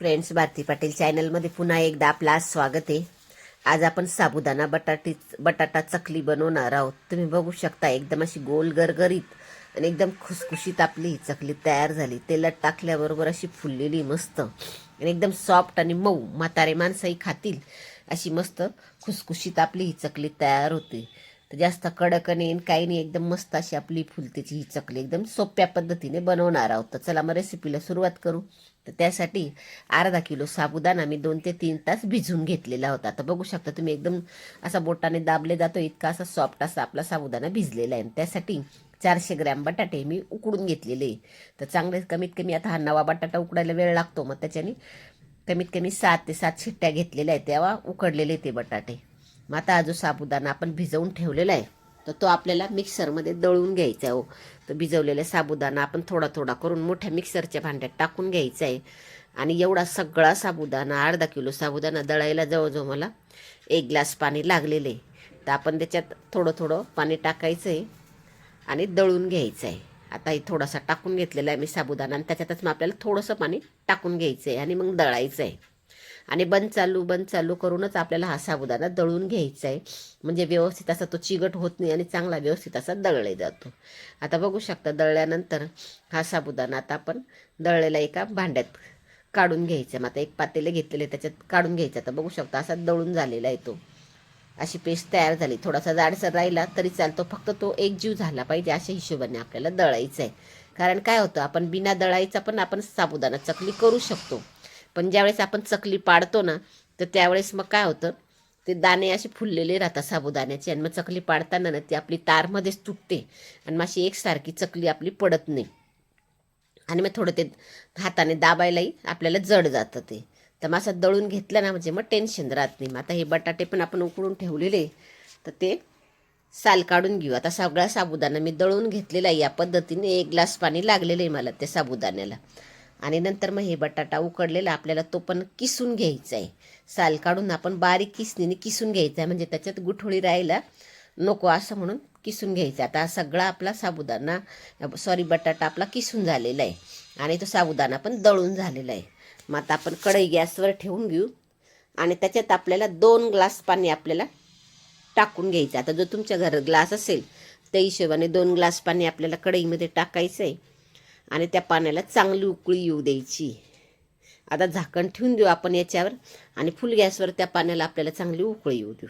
Friends Bharti Patil चॅनलमध्ये पुन्हा एकदा आपला स्वागत आहे. आज आपण साबुदाणा बटाटी बटाटा चकली बनवणार आहोत. तुम्ही बघू शकता एकदम अशी गोल गरगरीत आणि एकदम खुसखुशीत आपली ही चकली तयार झाली. तेलात टाकल्याबरोबर अशी फुललेली मस्त आणि एकदम सॉफ्ट आणि मऊ म्हातारे माणसंही खातील अशी मस्त खुसखुशीत आपली ही चकली तयार होते. तर जास्त कडक नाही आणि काही नाही एकदम मस्त अशी आपली फुलतेची ही चकली. एकदम सोप्या पद्धतीने बनवणार आहोत. तर चला मग रेसिपीला सुरुवात करू. तर त्यासाठी अर्धा किलो साबुदाणा मी दोन ते तीन तास भिजवून घेतलेला होता. तर बघू शकता तुम्ही एकदम असा बोटाने दाबले जातो इतका असा सॉफ्ट असा आपला साबुदाणा भिजलेला आहे. त्यासाठी चारशे ग्रॅम बटाटे मी उकडून घेतलेले तर चांगले कमीत कमी आता हा नवा बटाटा उकडायला वेळ लागतो मग त्याच्याने कमीत कमी सात ते सात शिट्ट्या घेतलेल्या आहेत. तेव्हा उकडलेले ते बटाटे. मग आता जो साबुदाणा आपण भिजवून ठेवलेला आहे तर तो आपल्याला मिक्सरमध्ये दळून घ्यायचा आहे हो. तर भिजवलेला साबुदाणा आपण थोडा थोडा करून मोठ्या मिक्सरच्या भांड्यात टाकून घ्यायचा आहे. आणि एवढा सगळा साबुदाणा अर्धा किलो साबुदाणा दळायला जवळजवळ मला एक ग्लास पाणी लागलेलं आहे. तर आपण त्याच्यात थोडं थोडं पाणी टाकायचं आहे आणि दळून घ्यायचं आहे. आता हे थोडासा टाकून घेतलेला आहे मी साबुदाणा आणि त्याच्यातच मग आपल्याला थोडंसं पाणी टाकून घ्यायचं आहे आणि मग दळायचं आहे. आणि बंद चालू बंद चालू करूनच आपल्याला हा साबुदाणा दळून घ्यायचा आहे म्हणजे व्यवस्थित असा तो चिगट होत नाही आणि चांगला व्यवस्थित असा दळले जातो. आता बघू शकता दळल्यानंतर हा साबुदाणा आता आपण दळलेला एका भांड्यात काढून घ्यायचा. मग आता एक पातेले घेतलेले त्याच्यात काढून घ्यायचं. आता बघू शकता असा दळून झालेला आहे तो. अशी पेस्ट तयार झाली. थोडासा जाडसर राहिला तरी चालतो. फक्त तो एक जीव झाला पाहिजे अशा हिशोबाने आपल्याला दळायचं आहे कारण काय होतं आपण बिना दळायचा पण आपण साबुदाणा चकली करू शकतो. पण ज्यावेळेस आपण चकली पाडतो ना तर त्यावेळेस मग काय होतं ते दाणे असे फुललेले राहतात साबुदाण्याचे आणि मग चकली पाडताना ना ती आपली तारमध्येच तुटते आणि मग अशी एकसारखी चकली आपली पडत नाही. आणि मग थोडं ते हाताने दाबायलाही आपल्याला जड जातं ते. तर मग असं दळून घेतलं ना म्हणजे मग टेन्शन राहत नाही. मग आता हे बटाटे पण आपण उकडून ठेवलेले तर ते साल काढून घेऊ. आता सगळा साबुदाणा मी दळून घेतलेला आहे या पद्धतीने. एक ग्लास पाणी लागलेलं आहे मला त्या साबुदाण्याला. आणि नंतर मग हे बटाटा उकडलेला आपल्याला तो पण किसून घ्यायचा आहे साल काढून आपण बारीक किसणीने किसून घ्यायचा आहे म्हणजे त्याच्यात गुठोळी राहायला नको असं म्हणून किसून घ्यायचा आता हा सगळा आपला साबुदाणा सॉरी बटाटा आपला किसून झालेला आहे आणि तो साबुदाणा पण दळून झालेला आहे मग आता आपण कढई गॅसवर ठेवून घेऊ. आणि त्याच्यात आपल्याला दोन ग्लास पाणी आपल्याला टाकून घ्यायचं आता जो तुमच्या घर ग्लास असेल त्या हिशोबाने दोन ग्लास पाणी आपल्याला कढईमध्ये टाकायचं आहे आणि त्या पाण्याला चांगली उकळी येऊ द्यायची. आता झाकण ठेवून देऊ आपण याच्यावर आणि फुल गॅसवर त्या पाण्याला आपल्याला चांगली उकळी येऊ देऊ.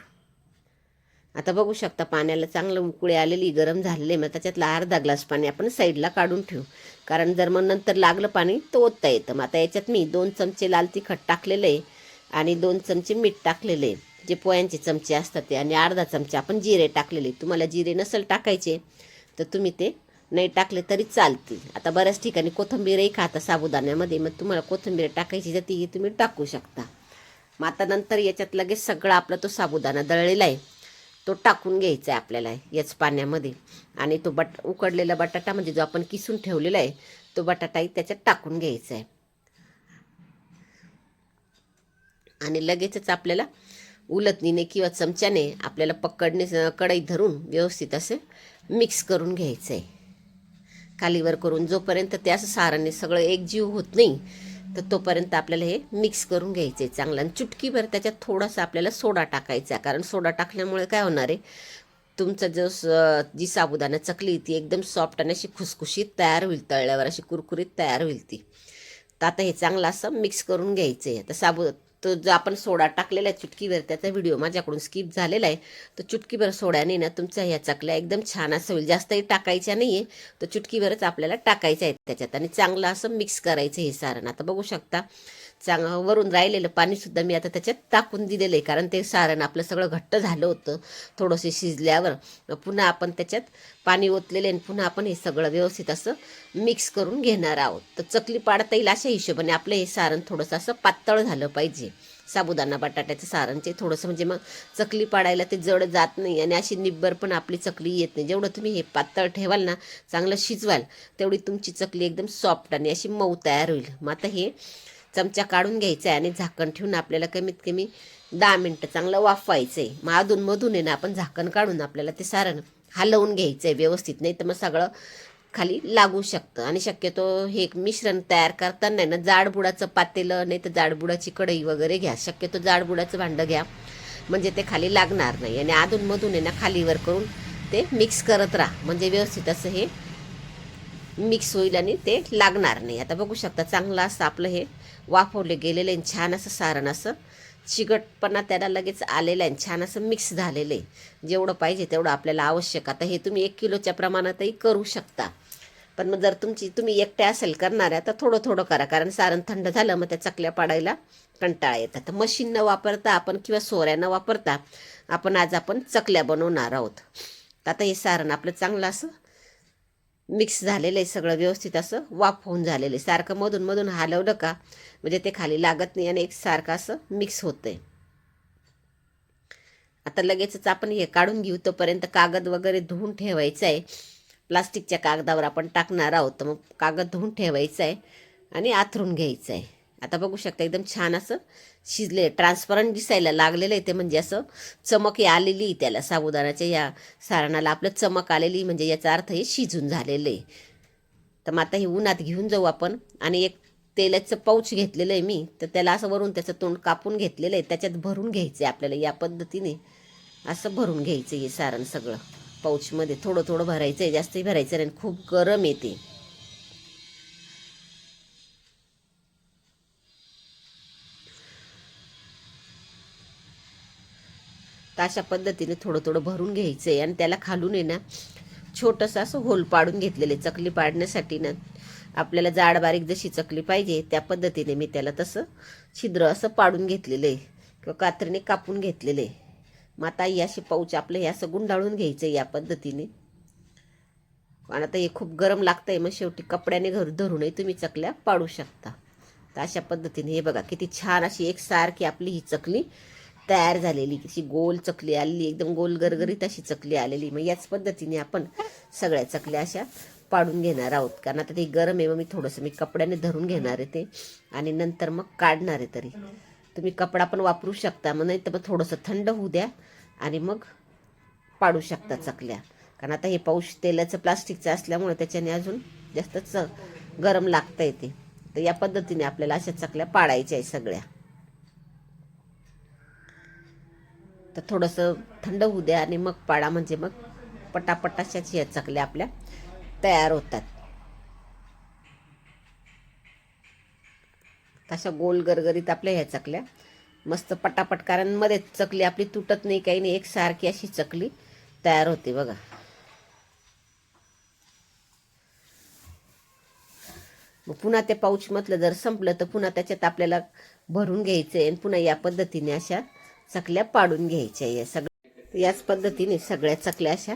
आता बघू शकता पाण्याला चांगलं उकळी आलेली गरम झालेली मग त्याच्यातला अर्धा ग्लास पाणी आपण साईडला काढून ठेवू. कारण जर मग नंतर लागलं पाणी तर ओतता येतं. मग आता याच्यात मी दोन चमचे लाल तिखट टाकलेलं आहे आणि दोन चमचे मीठ टाकलेलं आहे. जे पोयांचे चमचे असतात ते आणि अर्धा चमचा आपण जिरे टाकलेले तुम्हाला जिरे नसेल टाकायचे तर तुम्ही ते नाही टाकले तरी चालतील. आता बऱ्याच ठिकाणी कोथिंबीरही खाता साबुदाण्यामध्ये मग तुम्हाला कोथिंबीर टाकायची तर ती तुम्ही टाकू शकता. मग आता नंतर याच्यात लगेच सगळा आपला तो साबुदाणा दळलेला आहे तो टाकून घ्यायचा आहे आपल्याला याच पाण्यामध्ये. आणि तो बट उकडलेला बटाटा म्हणजे जो आपण किसून ठेवलेला आहे तो बटाटाही त्याच्यात टाकून घ्यायचा आहे. आणि लगेचच आपल्याला उलटणीने किंवा चमच्याने आपल्याला पकडणे कढई धरून व्यवस्थित असं मिक्स करून घ्यायचं आहे. कालीवर करून जोपर्यंत त्याच असं साराने सगळं एकजीव होत नाही तर तोपर्यंत आपल्याला हे मिक्स करून घ्यायचं आहे चांगलं. आणि चुटकीभर त्याच्यात थोडासा आपल्याला सोडा टाकायचा कारण सोडा टाकल्यामुळे काय होणार आहे? तुमचं जो स जी साबुदाणा चकली ती एकदम सॉफ्ट आणि अशी खुसखुशीत तयार होईल तळल्यावर अशी कुरकुरीत तयार होईल ती. तर आता हे चांगलं असं मिक्स करून घ्यायचं आहे. आता साबु तो जो आपण सोडा टाकलेला आहे चुटकीवर त्याचा व्हिडिओ माझ्याकडून स्किप झालेला आहे. तर चुटकीभर सोड्याने ना तुमच्या ह्या चकल्या एकदम छान असं होईल. जास्तही टाकायच्या नाही आहे तर चुटकीभरच आपल्याला टाकायचं आहे त्याच्यात. आणि चांगलं असं मिक्स करायचं हे सारण. आता बघू शकता चांग वरून राहिलेलं पाणीसुद्धा मी आता त्याच्यात टाकून दिलेलं आहे. कारण ते सारण आपलं सगळं घट्ट झालं होतं थोडंसं शिजल्यावर. पुन्हा आपण त्याच्यात पाणी ओतलेले आणि पुन्हा आपण हे सगळं व्यवस्थित असं मिक्स करून घेणार आहोत. तर चकली पाडता येईल अशा हिशोबाने आपलं हे सारण थोडंसं असं पातळ झालं पाहिजे. साबुदाणा बटाट्याचं सारणचे थोडंसं म्हणजे मग चकली पाडायला ते जड जात नाही आणि अशी निब्बर पण आपली चकली येत नाही. जेवढं तुम्ही हे पातळ ठेवाल ना चांगलं शिजवाल तेवढी तुमची चकली एकदम सॉफ्ट आणि अशी मऊ तयार होईल. मग आता हे चमचा काढून घ्यायचा आहे आणि झाकण ठेवून आपल्याला कमीत कमी दहा मिनटं चांगलं वाफवायचं आहे मग अधूनमधून आहे ना आपण झाकण काढून आपल्याला ते सारण हलवून घ्यायचं आहे व्यवस्थित. नाही तर मग सगळं खाली लागू शकतं. आणि शक्यतो हे एक मिश्रण तयार करताना ना जाडबुडाचं पातेलं नाही तर जाडबुडाची कढई वगैरे घ्या. शक्यतो जाडबुडाचं भांडं घ्या. म्हणजे ते खाली लागणार नाही. आणि अधूनमधून आहे ना खालीवर करून ते मिक्स करत राहा. म्हणजे व्यवस्थित असं हे मिक्स होईल आणि ते लागणार नाही. आता बघू शकता चांगलं असं आपलं हे वाफवले गेलेले आणि छान असं सारण असं चिकटपणा त्याला लगेच आलेलं आहे छान असं मिक्स झालेलं आहे. जेवढं पाहिजे तेवढं आपल्याला आवश्यक आता हे तुम्ही एक किलोच्या प्रमाणातही करू शकता. पण मग जर तुमची तुम्ही एकट्या असेल करणाऱ्या तर थोडं थोडं करा. कारण सारण थंड झालं मग त्या चकल्या पाडायला कंटाळा येतात. तर मशीन न वापरता आपण किंवा सोऱ्या न वापरता आपण आज आपण चकल्या बनवणार आहोत. तर आता हे सारण आपलं चांगलं असं मिक्स झालेलं आहे सगळं व्यवस्थित असं वाफ होऊन झालेलं आहे. सारखं मधून मधून हलवलं का म्हणजे ते खाली लागत नाही आणि एक सारखं असं मिक्स होतंय. आता लगेचच आपण हे काढून घेऊ तोपर्यंत कागद वगैरे धुवून ठेवायचं आहे. प्लास्टिकच्या कागदावर आपण टाकणार आहोत तर मग कागद धुवून ठेवायचं आहे आणि आथरून घ्यायचं आहे. आता बघू शकता एकदम छान असं शिजले ट्रान्सपरंट दिसायला लागलेलं आहे ते म्हणजे असं चमक आलेली त्याला साबुदाण्याच्या या सारणाला. आपलं चमक आलेली म्हणजे याचा अर्थ हे शिजून झालेलं आहे. तर मग आता हे उन्हात घेऊन जाऊ आपण. आणि एक तेलाचं पाऊच घेतलेलं आहे मी तर त्याला असं वरून त्याचं तोंड कापून घेतलेलं आहे. त्याच्यात भरून घ्यायचं आहे आपल्याला या पद्धतीने. असं भरून घ्यायचं हे सारण सगळं. पाऊचमध्ये थोडं थोडं भरायचं आहे जास्तही भरायचं नाही खूप गरम येते. तर अशा पद्धतीने थोडं थोडं भरून घ्यायचं आहे आणि त्याला खालून आहे ना छोटंसं असं होल पाडून घेतलेलं आहे चकली पाडण्यासाठी ना. आपल्याला जाड बारीक जशी चकली पाहिजे त्या पद्धतीने मी त्याला तसं छिद्र असं पाडून घेतलेलं आहे. किंवा कात्रीने कापून घेतलेलं आहे. मग आता ही अशी पाऊच आपलं हे असं गुंडाळून घ्यायचं आहे या पद्धतीने. आणि आता हे खूप गरम लागतं आहे मग शेवटी कपड्याने घर धरूनही तुम्ही चकल्या पाडू शकता. तर अशा पद्धतीने हे बघा किती छान अशी एकसारखी आपली ही चकली तयार झालेली कशी गोल चकली आलेली एकदम गोल गरगरीत अशी चकली आलेली. मग याच पद्धतीने आपण सगळ्या चकल्या अशा पाडून घेणार आहोत. कारण आता ते गरम आहे मग मी थोडंसं मी कपड्याने धरून घेणार आहे ते. आणि नंतर मग काढणार आहे तरी. तुम्ही कपडा पण वापरू शकता मग नाही तर मग थोडंसं थंड होऊ द्या आणि मग पाडू शकता चकल्या. कारण आता हे पाऊस तेलाचं प्लास्टिकचं असल्यामुळे त्याच्याने अजून जास्त च गरम लागतं येते तर या पद्धतीने आपल्याला अशा चकल्या पाडायच्या आहे सगळ्या. तर थोडंसं थंड होऊ द्या आणि मग पाडा म्हणजे मग पटापट अशाच या चकल्या आपल्या तयार होतात. तशा गोल गरगरीत आपल्या ह्या चकल्या. मस्त पटापट कारण मध्येच चकली आपली तुटत नाही काही नाही एकसारखी अशी चकली तयार होते बघा. मग पुन्हा ते पाऊचमधलं जर संपलं तर पुन्हा त्याच्यात आपल्याला भरून घ्यायचं आहे आणि पुन्हा या पद्धतीने अशा चकल्या पाडून घ्यायच्या या सगळ्या याच पद्धतीने सगळ्या चकल्या अशा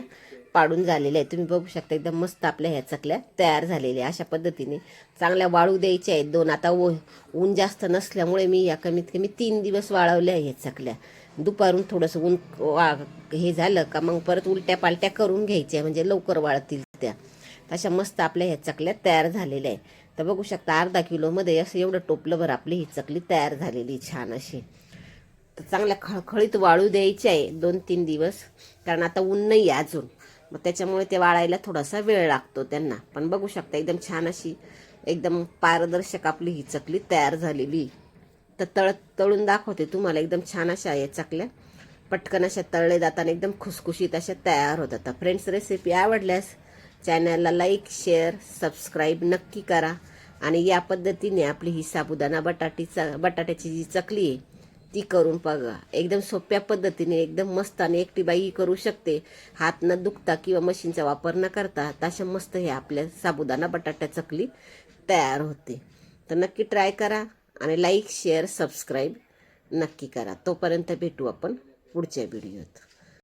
पाडून झालेल्या आहेत. तुम्ही बघू शकता एकदम मस्त आपल्या ह्या चकल्या तयार झालेल्या अशा पद्धतीने. चांगल्या वाळू द्यायच्या आहेत दोन. आता ऊ ऊन जास्त नसल्यामुळे मी या कमीत कमी तीन दिवस वाळवल्या ह्या चकल्या. दुपारून थोडंसं ऊन वा हे झालं का मग परत उलट्या पालट्या करून घ्यायच्या म्हणजे लवकर वाळतील त्या. अशा मस्त आपल्या ह्या चकल्या तयार झालेल्या आहे तर बघू शकता अर्धा किलोमध्ये असं एवढं टोपलंभर आपली ही चकली तयार झालेली छान अशी. तर चांगल्या खळखळीत वाळू द्यायची आहे दोन तीन दिवस. कारण आता ऊन नाही आहे अजून. मग त्याच्यामुळे ते वाळायला थोडासा वेळ लागतो त्यांना. पण बघू शकता एकदम छान अशी एकदम पारदर्शक आपली ही चकली तयार झालेली. तर तळ तळून दाखवते तुम्हाला एकदम छान अशा या चकल्या. पटकन अशा तळले जाताना एकदम खुसखुशीत अशा तयार होतात फ्रेंड्स रेसिपी आवडल्यास चॅनलला लाईक शेअर सबस्क्राईब नक्की करा. आणि या पद्धतीने आपली ही साबुदाणा बटाटीचा बटाट्याची जी चकली आहे ती करून बघा. एकदम सोप्या पद्धतीने एकदम मस्त आणि एकटी बाई करू शकते. हात न दुखता किंवा मशीनचा वापर न करता तशा मस्त हे आपल्या साबुदाणा बटाटा चकली तयार होते. तर नक्की ट्राय करा आणि लाईक शेअर सबस्क्राईब नक्की करा. तोपर्यंत भेटू आपण पुढच्या व्हिडिओत